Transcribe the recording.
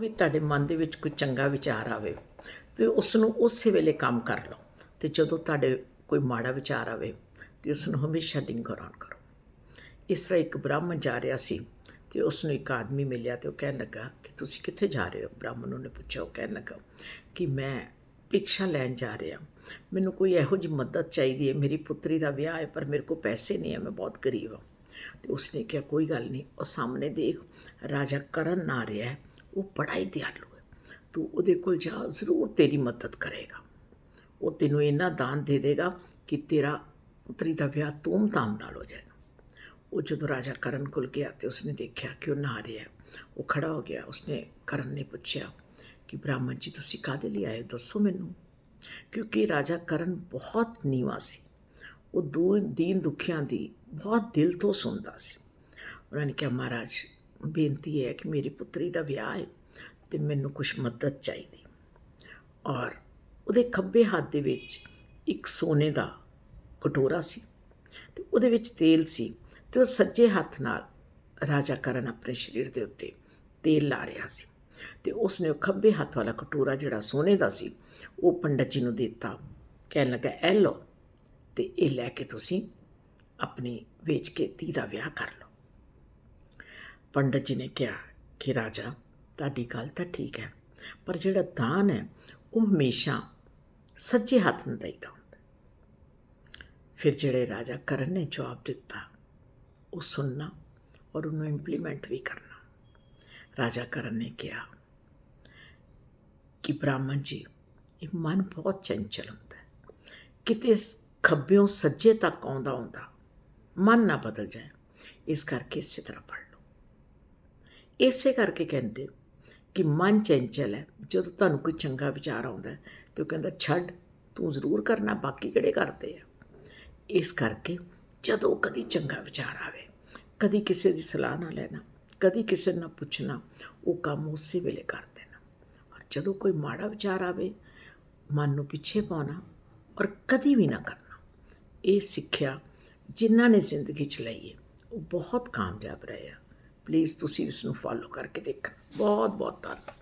ਵੀ ਤੁਹਾਡੇ ਮਨ ਦੇ ਵਿੱਚ ਕੋਈ ਚੰਗਾ ਵਿਚਾਰ ਆਵੇ ਤੇ ਉਸ ਨੂੰ ਉਸੇ ਵੇਲੇ ਕੰਮ ਕਰ ਲਓ। ਤੇ ਜਦੋਂ ਤੁਹਾਡੇ ਕੋਈ ਮਾੜਾ ਵਿਚਾਰ ਆਵੇ ਤੇ ਉਸ ਨੂੰ ਹਮੇਸ਼ਾ ਲਿੰਗਰ ਆਨ ਕਰੋ। ਇਸ ਤਰ੍ਹਾਂ ਇੱਕ ਬ੍ਰਾਹਮਣ ਜਾ ਰਿਹਾ ਸੀ ਤੇ ਉਸ ਨੂੰ ਇੱਕ ਆਦਮੀ ਮਿਲਿਆ ਤੇ ਉਹ ਕਹਿਣ ਲੱਗਾ ਕਿ ਤੁਸੀਂ ਕਿੱਥੇ ਜਾ ਰਹੇ ਹੋ? ਬ੍ਰਾਹਮਣ ਨੇ ਪੁੱਛਿਆ, ਉਹ ਕਹਿਣ ਲੱਗਾ ਕਿ ਮੈਂ ਭਿਕਸ਼ਾ ਲੈਣ ਜਾ ਰਿਹਾ। ਮੈਨੂੰ ਕੋਈ ਇਹੋ ਜਿਹੀ ਮਦਦ ਚਾਹੀਦੀ ਹੈ, ਮੇਰੀ ਪੁੱਤਰੀ ਦਾ ਵਿਆਹ ਹੈ, ਪਰ ਮੇਰੇ ਕੋਲ ਪੈਸੇ ਨਹੀਂ ਹੈ, ਮੈਂ ਬਹੁਤ ਗਰੀਬ ਹਾਂ। ਤੇ ਉਸਨੇ ਕਿਹਾ, ਕੋਈ ਗੱਲ ਨਹੀਂ, ਉਹ ਸਾਹਮਣੇ ਦੇਖ, ਰਾਜਾ ਕਰਨ ਆ ਰਿਹਾ ਹੈ। ਉਹ ਬੜਾ ਹੀ ਦਿਆਲੂ ਹੈ। ਤੂੰ ਉਹਦੇ ਕੋਲ ਜਾ, ਜ਼ਰੂਰ ਤੇਰੀ ਮਦਦ ਕਰੇਗਾ। ਉਹ ਤੈਨੂੰ ਇੰਨਾ ਦਾਨ ਦੇ ਦੇਗਾ ਕਿ ਤੇਰਾ ਪੁੱਤਰੀ ਦਾ ਵਿਆਹ ਧੂਮ-ਧਾਮ ਨਾਲ ਹੋ ਜਾਏਗਾ। ਉਹ ਜਦੋਂ ਰਾਜਾ ਕਰਨ ਕੋਲ ਗਿਆ ਤੇ ਉਸਨੇ ਦੇਖਿਆ ਕਿ ਉਹ ਨਹਾ ਰਿਹਾ ਉਹ ਖੜਾ ਹੋ ਗਿਆ। ਉਸਨੇ ਕਰਨ ਨੇ ਪੁੱਛਿਆ ਕਿ, ਬ੍ਰਾਹਮਣ ਜੀ, ਤੁਸੀਂ ਕਾਹਦੇ ਲਈ ਆਏ ਦੱਸੋ ਮੈਨੂੰ। ਕਿਉਂਕਿ ਰਾਜਾ ਕਰਨ ਬਹੁਤ ਨੀਵਾ ਸੀ। ਉਹ ਦੋ ਦੀਨ ਦੁਖੀਆਂ ਦੀ ਬਹੁਤ ਦਿਲ ਤੋਂ ਸੁਣਦਾ ਸੀ। ਉਹਨਾਂ ਨੇ ਕਿਹਾ, ਮਹਾਰਾਜ ਬੇਨਤੀ ਹੈ ਕਿ ਮੇਰੀ ਪੁੱਤਰੀ ਦਾ ਵਿਆਹ ਹੈ ਤੇ ਮੈਨੂੰ ਕੁਝ ਮਦਦ ਚਾਹੀਦੀ। ਔਰ ਉਹਦੇ ਖੱਬੇ ਹੱਥ ਦੇ ਵਿੱਚ ਇੱਕ ਸੋਨੇ ਦਾ ਕਟੋਰਾ ਸੀ ਤੇ ਉਹਦੇ ਵਿੱਚ ਤੇਲ ਸੀ ਤੇ ਉਹ ਸੱਜੇ ਹੱਥ ਨਾਲ ਰਾਜਾ ਕਰਨ ਆਪਣੇ ਸਰੀਰ ਦੇ ਉੱਤੇ ਤੇਲ ਲਾ ਰਿਹਾ ਸੀ ਤੇ ਉਸਨੇ ਉਹ ਖੱਬੇ ਹੱਥ ਵਾਲਾ ਕਟੋਰਾ ਜਿਹੜਾ ਸੋਨੇ ਦਾ ਸੀ, ਉਹ ਪੰਡਤ ਜੀ ਨੂੰ ਦਿੱਤਾ। ਕਹਿਣ ਲੱਗਾ, ਇਹ ਲਓ ਤੇ ਇਹ ਲੈ ਕੇ ਤੁਸੀਂ ਆਪਣੀ ਵੇਚ ਕੇ ਧੀ ਦਾ ਵਿਆਹ ਕਰ ਲਓ। ਪੰਡਤ ਜੀ ਨੇ ਕਿਹਾ ਕਿ ਰਾਜਾ, ਤੁਹਾਡੀ ਗੱਲ ਤਾਂ ਠੀਕ ਹੈ, ਪਰ ਜਿਹੜਾ ਦਾਨ ਹੈ, ਉਹ ਹਮੇਸ਼ਾ ਸੱਜੇ ਹੱਥ ਨੂੰ ਦਈਦਾ ਹੁੰਦਾ ਫਿਰ ਜਿਹੜੇ ਰਾਜਾ ਕਰਨ ਨੇ ਜਵਾਬ ਦਿੱਤਾ, ਉਹ ਸੁਣਨਾ ਔਰ ਉਹਨੂੰ ਇੰਪਲੀਮੈਂਟ ਵੀ ਕਰਨਾ। ਰਾਜਾ ਕਰਨ ਨੇ ਕਿਹਾ ਕਿ ਬ੍ਰਾਹਮਣ ਜੀ, ਇਹ ਮਨ ਬਹੁਤ ਚੰਚਲ ਹੁੰਦਾ ਹੈ। ਕਿਤੇ ਖੱਬਿਓਂ ਸੱਜੇ ਤੱਕ ਆਉਂਦਾ ਹੁੰਦਾ ਮਨ ਨਾ ਬਦਲ ਜਾਏ, ਇਸ ਕਰਕੇ ਇਸੇ ਤਰ੍ਹਾਂ ਪੜ ਇਸੇ ਕਰਕੇ ਕਹਿੰਦੇ ਕਿ ਮਨ ਚੰਚਲ ਹੈ। ਜਦੋਂ ਤੁਹਾਨੂੰ ਕੋਈ ਚੰਗਾ ਵਿਚਾਰ ਆਉਂਦਾ ਹੈ ਤੇ ਉਹ ਕਹਿੰਦਾ, ਛੱਡ, ਤੂੰ ਜ਼ਰੂਰ ਕਰਨਾ, ਬਾਕੀ ਕਿਹੜੇ ਕਰਦੇ ਆ? ਇਸ ਕਰਕੇ ਜਦੋਂ ਕਦੀ ਚੰਗਾ ਵਿਚਾਰ ਆਵੇ, ਕਦੀ ਕਿਸੇ ਦੀ ਸਲਾਹ ਨਾ ਲੈਣਾ, ਕਦੀ ਕਿਸੇ ਨਾਲ ਪੁੱਛਣਾ, ਉਹ ਕੰਮ ਉਸੇ ਵੇਲੇ ਕਰ ਦੇਣਾ। ਔਰ ਜਦੋਂ ਕੋਈ ਮਾੜਾ ਵਿਚਾਰ ਆਵੇ, ਮਨ ਨੂੰ ਪਿੱਛੇ ਪਾਉਣਾ ਔਰ ਕਦੀ ਵੀ ਨਾ ਕਰਨਾ, ਇਹ ਸਿੱਖਿਆ ਜਿਨ੍ਹਾਂ ਨੇ ਜ਼ਿੰਦਗੀ ਚ ਲਈ ਹੈ, ਉਹ ਬਹੁਤ ਕਾਮਯਾਬ ਰਹੇ ਆ। ਪਲੀਜ਼ ਤੁਸੀਂ ਇਸ ਨੂੰ ਫੋਲੋ ਕਰਕੇ ਦੇਖਣਾ। ਬਹੁਤ ਬਹੁਤ ਧੰਨਵਾਦ।